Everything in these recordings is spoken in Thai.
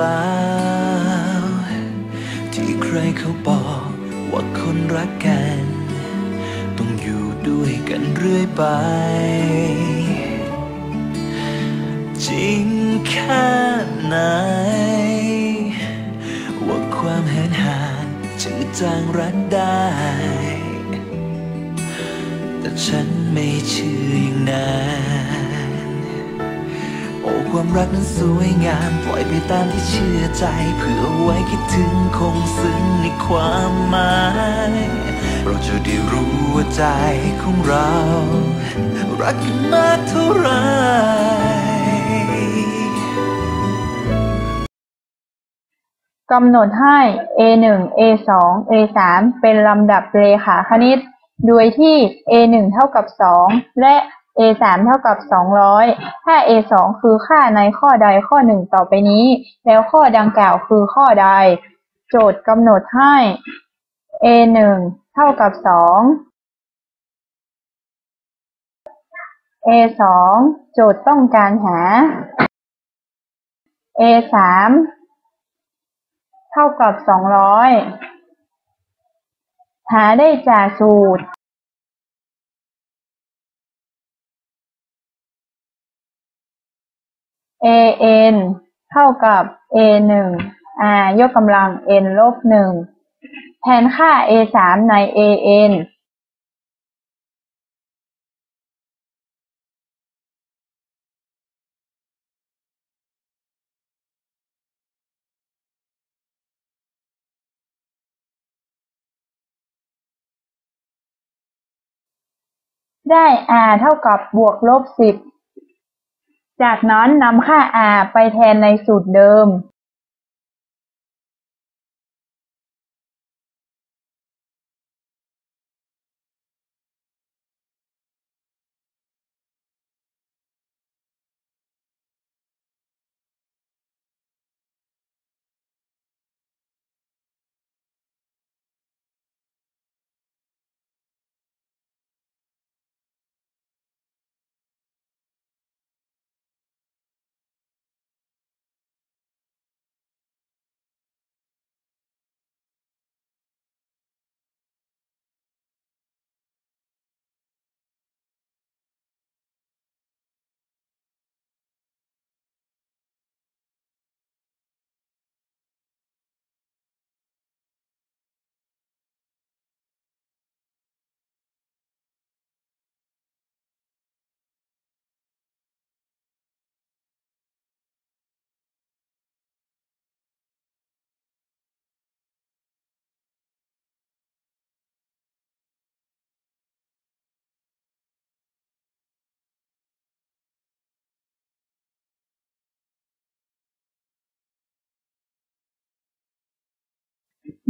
ล่า ที่ใครเขาบอกว่าคนรักกัน ต้องอยู่ด้วยกันเรื่อยไป จริงแค่ไหน ว่าความเห็นห่างจืดจางรักได้ แต่ฉันไม่เชื่ออย่างนั้น ความรักนั้นสวยงาม ปล่อยไปตามที่เชื่อใจเพื่อไว้คิดถึงคงซึ้งในความหมาย เราจะได้รู้ว่าใจของเรา รักกันมากเท่าไหร่กำหนดให้ A1 A2 A3 เป็นลำดับเรขาคณิต โดยที่ A1 เท่ากับ 2 และ A3 เท่ากับ200ถ้า A2 คือค่าในข้อใดข้อหนึ่งต่อไปนี้ แล้วข้อดังกล่าวคือข้อใด โจทย์กำหนดให้ A1 เท่ากับ2 A2 โจทย์ต้องการหา A3 เท่ากับสองร้อยหาได้จากสูตร an เท่ากับ a หนึ่ง r ยกกำลัง n ลบหนึ่งแทนค่า a สามใน an ได้ r เท่ากับบวกลบสิบ จากนั้นนำค่า r ไปแทนในสูตรเดิม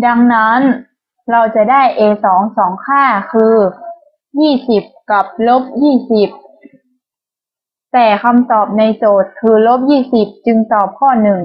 ดังนั้นเราจะได้ a สองสองค่าคือยี่สิบกับลบยี่สิบแต่คำตอบในโจทย์คือลบยี่สิบจึงตอบข้อหนึ่ง